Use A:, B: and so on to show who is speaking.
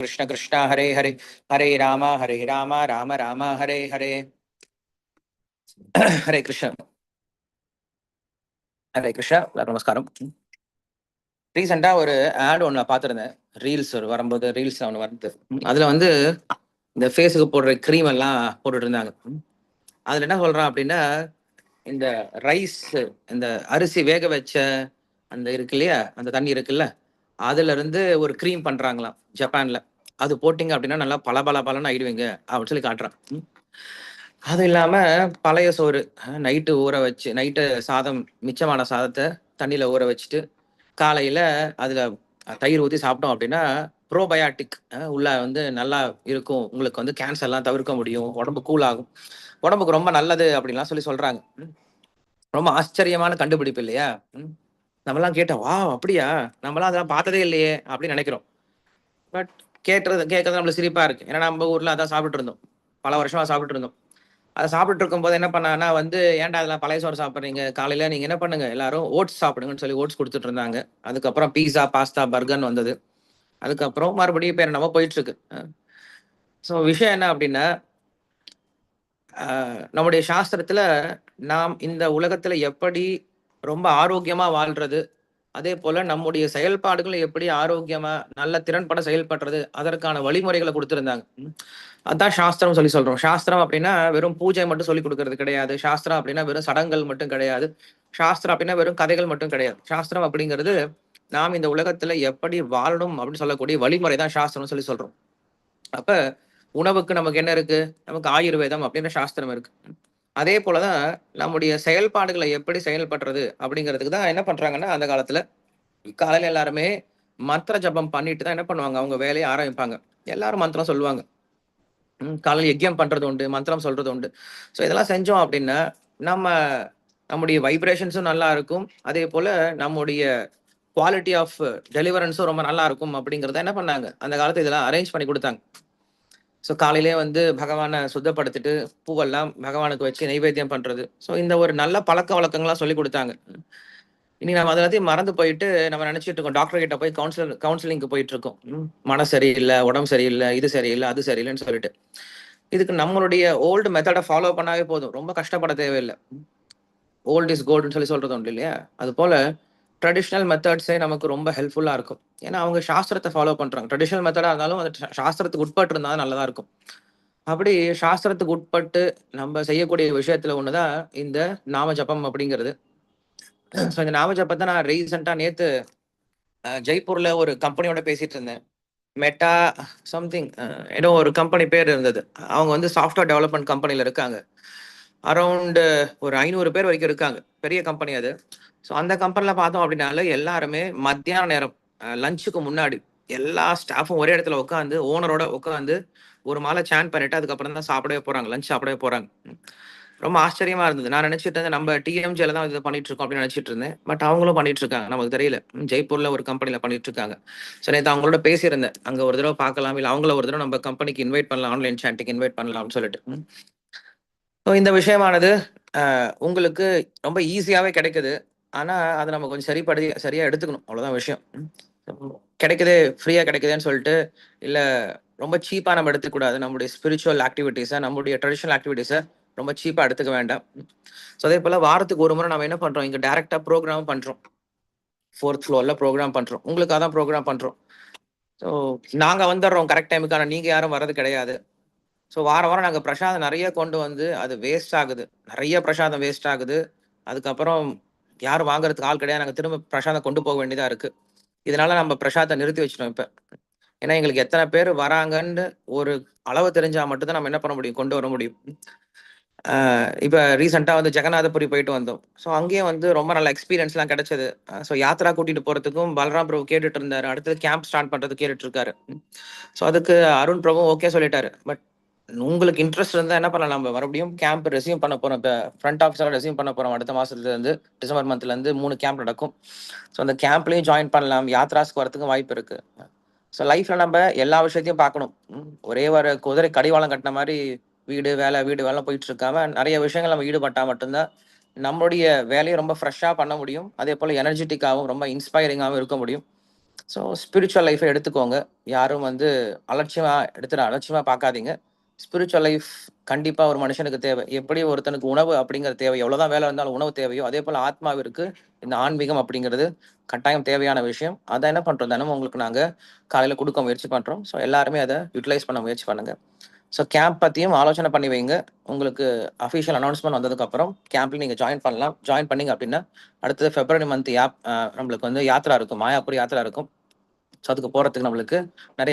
A: கிருஷ்ண கிருஷ்ணா ஹரே ஹரே ஹரே ராமா ஹரே ராமா ராம ராமா ஹரே ஹரே ஹரே கிருஷ்ணா ஹரே கிருஷ்ணா நமஸ்காரம். ரீசெண்டா ஒரு ஆட் ஒன்று பார்த்துருந்தேன். ரீல்ஸ் ஒரு வரும்போது ரீல்ஸ் ஒன்று வருது. அதுல வந்து இந்த ஃபேஸுக்கு போடுற க்ரீம் எல்லாம் போட்டுட்டு இருந்தாங்க. அதுல என்ன சொல்றான் அப்படின்னா இந்த ரைஸ் இந்த அரிசி வேக வச்ச அந்த இருக்கு இல்லையா? அந்த தண்ணி இருக்குல்ல? அதுல இருந்து ஒரு க்ரீம் பண்றாங்களாம் ஜப்பான்ல அது போட்டிங்க அப்படின்னா நல்லா பல பல பலன்னு ஆயிடுவீங்க அப்படின்னு சொல்லி காட்டுறான். அது இல்லாம பழைய சோறு நைட்டு ஊற வச்சு நைட்டு சாதம் மிச்சமான சாதத்தை தண்ணியில ஊற வச்சுட்டு காலையில அதுல தயிர் ஊற்றி சாப்பிட்டோம் அப்படின்னா ப்ரோபயாட்டிக் உள்ள வந்து நல்லா இருக்கும். உங்களுக்கு வந்து கேன்சர்லாம் தவிர்க்க முடியும். உடம்பு கூல் ஆகும். உடம்புக்கு ரொம்ப நல்லது அப்படின்லாம் சொல்லி சொல்றாங்க. ரொம்ப ஆச்சரியமான கண்டுபிடிப்பு இல்லையா? ம். நம்மலாம் கேட்டோம் வா அப்படியா? நம்மலாம் அதெல்லாம் பார்த்ததே இல்லையே அப்படின்னு நினைக்கிறோம். பட் கேட்டுறது கேட்கறது நம்மளுக்கு சிரிப்பா இருக்கு. ஏன்னா நம்ம ஊர்ல அதான் சாப்பிட்டு இருந்தோம். பல வருஷமா சாப்பிட்டு இருந்தோம். அதை சாப்பிட்டு இருக்கும்போது என்ன பண்ணாங்கன்னா வந்து ஏன்டா அதில் பழைய சோறு சாப்பிட்றீங்க? காலையில் நீங்கள் என்ன பண்ணுங்க? எல்லாரும் ஓட்ஸ் சாப்பிடுங்கன்னு சொல்லி ஓட்ஸ் கொடுத்துட்டு இருந்தாங்க. அதுக்கப்புறம் பீஸா பாஸ்தா பர்கர்னு வந்தது. அதுக்கப்புறம் மறுபடியும் பேர் நம்ம போயிட்டு இருக்கு ஸோ விஷயம் என்ன அப்படின்னா நம்முடைய சாஸ்திரத்தில் நாம் இந்த உலகத்தில் எப்படி ரொம்ப ஆரோக்கியமாக வாழ்றது அதே போல நம்முடைய செயல்பாடுகளை எப்படி ஆரோக்கியமா நல்ல திறன்பட செயல்படுறது அதற்கான வழிமுறைகளை கொடுத்திருந்தாங்க. அதான் சாஸ்திரம் சொல்லி சொல்றோம். சாஸ்திரம் அப்படின்னா வெறும் பூஜை மட்டும் சொல்லி கொடுக்கறது கிடையாது. சாஸ்திரம் அப்படின்னா வெறும் சடங்குகள் மட்டும் கிடையாது. சாஸ்திரம் அப்படின்னா வெறும் கதைகள் மட்டும் கிடையாது. சாஸ்திரம் அப்படிங்கிறது நாம் இந்த உலகத்துல எப்படி வாழணும் அப்படின்னு சொல்லக்கூடிய வழிமுறை தான் சாஸ்திரம்னு சொல்லி சொல்றோம். அப்ப உணவுக்கு நமக்கு என்ன இருக்கு? நமக்கு ஆயுர்வேதம் அப்படின்ற சாஸ்திரம் இருக்கு. அதே போலதான் நம்முடைய செயல்பாடுகளை எப்படி செயல்படுறது அப்படிங்கிறதுக்கு தான் என்ன பண்ணுறாங்கன்னா அந்த காலத்தில் காலையில் எல்லாருமே மந்திர ஜபம் பண்ணிட்டு தான் என்ன பண்ணுவாங்க? அவங்க வேலையை ஆரம்பிப்பாங்க. எல்லாரும் மந்திரம் சொல்லுவாங்க. காலையில் யஜ்யம் பண்ணுறது உண்டு மந்திரம் சொல்கிறது உண்டு. ஸோ இதெல்லாம் செஞ்சோம் அப்படின்னா நம்ம நம்முடைய வைப்ரேஷன்ஸும் நல்லா இருக்கும். அதே போல் நம்முடைய குவாலிட்டி ஆஃப் டெலிவரன்ஸும் ரொம்ப நல்லா இருக்கும் அப்படிங்கிறத என்ன பண்ணாங்க? அந்த காலத்தில் இதெல்லாம் அரேஞ்ச் பண்ணி கொடுத்தாங்க. ஸோ காலையிலே வந்து பகவானை சுத்தப்படுத்திட்டு பூவெல்லாம் பகவானுக்கு வச்சு நைவேத்தியம் பண்றது. ஸோ இந்த ஒரு நல்ல பழக்க வழக்கங்கள்லாம் சொல்லி கொடுத்தாங்க. இனி நம்ம அதெல்லாத்தையும் மறந்து போயிட்டு நம்ம நினைச்சிட்டு இருக்கோம். டாக்டர் கிட்ட போய் கவுன்சிலர் கவுன்சிலிங்க்கு போயிட்டு இருக்கோம். மன சரியில்லை உடம்பு சரியில்லை இது சரியில்லை அது சரியில்லைன்னு சொல்லிட்டு. இதுக்கு நம்மளுடைய ஓல்டு மெத்தடை ஃபாலோ பண்ணாவே போதும். ரொம்ப கஷ்டப்பட தேவையில்லை. ஓல்ட் இஸ் கோல்டுன்னு சொல்லி சொல்றது உண்டு இல்லையா? அது போல ட்ரெடிஷ்னல் மெத்தட்ஸே நமக்கு ரொம்ப ஹெல்ப்ஃபுல்லாக இருக்கும். ஏன்னா அவங்க சாஸ்திரத்தை ஃபாலோ பண்ணுறாங்க ட்ரெடிஷ்னல் மெத்தடாக இருந்தாலும் அது சாஸ்திரத்துக்கு உட்பட்டு இருந்தால் நல்லதாக இருக்கும். அப்படி சாஸ்திரத்துக்கு உட்பட்டு நம்ம செய்யக்கூடிய விஷயத்தில் ஒன்று தான் இந்த நாம ஜபம் அப்படிங்கிறது. ஸோ இந்த நாம நான் ரீசெண்டாக நேற்று ஜெய்ப்பூரில் ஒரு கம்பெனியோட பேசிட்டு இருந்தேன். மெட்டா சம்திங் ஏதோ ஒரு கம்பெனி பேர் இருந்தது. அவங்க வந்து சாஃப்ட்வேர் டெவலப்மெண்ட் கம்பெனியில் இருக்காங்க. அரௌண்டு ஒரு ஐநூறு பேர் வரைக்கும் இருக்காங்க. பெரிய கம்பெனி அது. ஸோ அந்த கம்பெனியில் பார்த்தோம் அப்படின்னால எல்லாருமே மத்தியான நேரம் லஞ்சுக்கு முன்னாடி எல்லா ஸ்டாஃபும் ஒரே இடத்துல உட்காந்து ஓனரோட உட்காந்து ஒரு மாலை சேன் பண்ணிட்டு அதுக்கப்புறம் தான் சாப்பிடவே போகிறாங்க லஞ்ச் சாப்பிடவே போகிறாங்க ரொம்ப ஆச்சரியமா இருந்தது. நான் நினைச்சிட்டு இருந்தேன் நம்ம டிஎம்ஜில தான் இது பண்ணிட்டு இருக்கோம் அப்படின்னு நினைச்சிட்டு இருந்தேன். பட் அவங்களும் பண்ணிட்டு இருக்காங்க நமக்கு தெரியல. ஜெய்ப்பூர்ல ஒரு கம்பெனில பண்ணிட்டு இருக்காங்க. ஸோ நேற்று அவங்களோட பேசியிருந்தேன். அங்க ஒரு தடவை பார்க்கலாம் இல்லை அவங்கள ஒரு தடவை நம்ம கம்பெனிக்கு இன்வைட் பண்ணலாம் ஆன்லைன் சேட்டுக்கு இன்வைட் பண்ணலாம்னு சொல்லிட்டு. ஸோ இந்த விஷயமானது உங்களுக்கு ரொம்ப ஈஸியாவே கிடைக்குது. ஆனா அதை நம்ம கொஞ்சம் சரிப்படி சரியா எடுத்துக்கணும். அவ்வளவுதான் விஷயம். கிடைக்குது ஃப்ரீயா கிடைக்குதுன்னு சொல்லிட்டு இல்ல ரொம்ப சீப்பா நம்ம எடுத்துக்கூடாது நம்முடைய ஸ்பிரிச்சுவல் ஆக்டிவிட்டீஸை நம்முடைய ட்ரெடிஷனல் ஆக்டிவிட்டீஸை ரொம்ப சீப்பா எடுத்துக்க வேண்டாம். ஸோ அதே போல வாரத்துக்கு ஒரு முறை நம்ம என்ன பண்றோம்? இங்க டைரக்டா ப்ரோக்ராம் பண்றோம். ஃபோர்த் ஃப்ளோர்ல ப்ரோக்ராம் பண்றோம். உங்களுக்காக தான் ப்ரோக்ராம் பண்றோம். ஸோ நாங்க வந்துடுறோம் கரெக்ட் டைமுக்கு நீங்கள் நீங்க யாரும் வர்றது கிடையாது. ஸோ வார வாரம் நாங்கள் பிரசாதம் நிறைய கொண்டு வந்து அது வேஸ்ட் ஆகுது. நிறைய பிரசாதம் வேஸ்ட் ஆகுது. அதுக்கப்புறம் யாரும் வாங்குறதுக்கு ஆள் கிடையாது. நாங்கள் திரும்ப பிரசாதம் கொண்டு போக வேண்டியதாக இருக்கு. இதனால நம்ம பிரசாதத்தை நிறுத்தி வச்சிட்டோம் இப்போ. ஏன்னா எங்களுக்கு எத்தனை பேர் வராங்கன்னு ஒரு அளவு தெரிஞ்சால் மட்டும்தான் நம்ம என்ன பண்ண முடியும்? கொண்டு வர முடியும். இப்போ ரீசெண்டாக வந்து ஜெகநாதபுரி போயிட்டு வந்தோம். ஸோ அங்கேயும் வந்து ரொம்ப நல்ல எக்ஸ்பீரியன்ஸ்லாம் கிடைச்சது. ஸோ யாத்திரா கூட்டிகிட்டு போகிறதுக்கும் பலராம் பிரபு கேட்டுட்டு இருந்தார். அடுத்தது கேம்ப் ஸ்டார்ட் பண்ணுறது கேட்டுட்டு இருக்காரு. ஸோ அதுக்கு அருண் பிரபு ஓகே சொல்லிட்டாரு. பட் உங்களுக்கு இன்ட்ரெஸ்ட் இருந்தா என்ன பண்ணலாம்? நம்ம மறுபடியும் கேம்ப் ரெசியூம் பண்ண போறோம். இப்போ ஃப்ரண்ட் ஆஃபீஸராக ரெசியூம் பண்ண போறோம். அடுத்த மாசத்துல இருந்து டிசம்பர் மந்த்ல இருந்து மூணு கேம்ப் நடக்கும். ஸோ அந்த கேம்ப்லயும் ஜாயின் பண்ணலாம். யாத்ராஸ்க்கு வரதுக்கும் வாய்ப்பு இருக்கு. ஸோ லைஃப்ல நம்ம எல்லா விஷயத்தையும் பார்க்கணும். ஒரே ஒரு குதிரை கடிவாளம் கட்டின மாதிரி வீடு வேலை வீடு வேலை போயிட்டு இருக்காம நிறைய விஷயங்கள் நம்ம ஈடுபட்டா மட்டும்தான் நம்மளுடைய வேலையை ரொம்ப ஃப்ரெஷ்ஷாக பண்ண முடியும். அதே போல் எனர்ஜெட்டிக்காகவும் ரொம்ப இன்ஸ்பைரிங்காகவும் இருக்க முடியும். ஸோ ஸ்பிரிச்சுவல் லைஃபை எடுத்துக்கோங்க. யாரும் வந்து அலட்சியமா எடுத்துட அலட்சியமா பார்க்காதீங்க. ஸ்பிரிச்சுவல் லைஃப் கண்டிப்பா ஒரு மனுஷனுக்கு தேவை. எப்படி ஒருத்தனுக்கு உணவு அப்படிங்கிற தேவை எவ்வளவுதான் வேலை இருந்தாலும் உணவு தேவையோ அதே போல ஆத்மாவிற்கு இந்த ஆன்மீகம் அப்படிங்கிறது கட்டாயம் தேவையான விஷயம். அதை என்ன பண்றோம்? தினமும் உங்களுக்கு நாங்க காலையில கொடுக்க முயற்சி பண்றோம். ஸோ எல்லாருமே அதை யூட்டிலைஸ் பண்ண முயற்சி பண்ணுங்க. ஸோ கேம்ப் பத்தியும் ஆலோசனை பண்ணி வைங்க. உங்களுக்கு அஃபிஷியல் அனௌன்ஸ்மெண்ட் வந்ததுக்கு அப்புறம் கேம்ப்ல நீங்க ஜாயின் பண்ணலாம். ஜாயின் பண்ணீங்க அப்படின்னா அடுத்தது பிப்ரவரி மந்த் யாப் நம்மளுக்கு வந்து யாத்திரா இருக்கும். மாயாப்பூர் யாத்திரா இருக்கும். ஸோ அதுக்கு போறதுக்கு நம்மளுக்கு நிறைய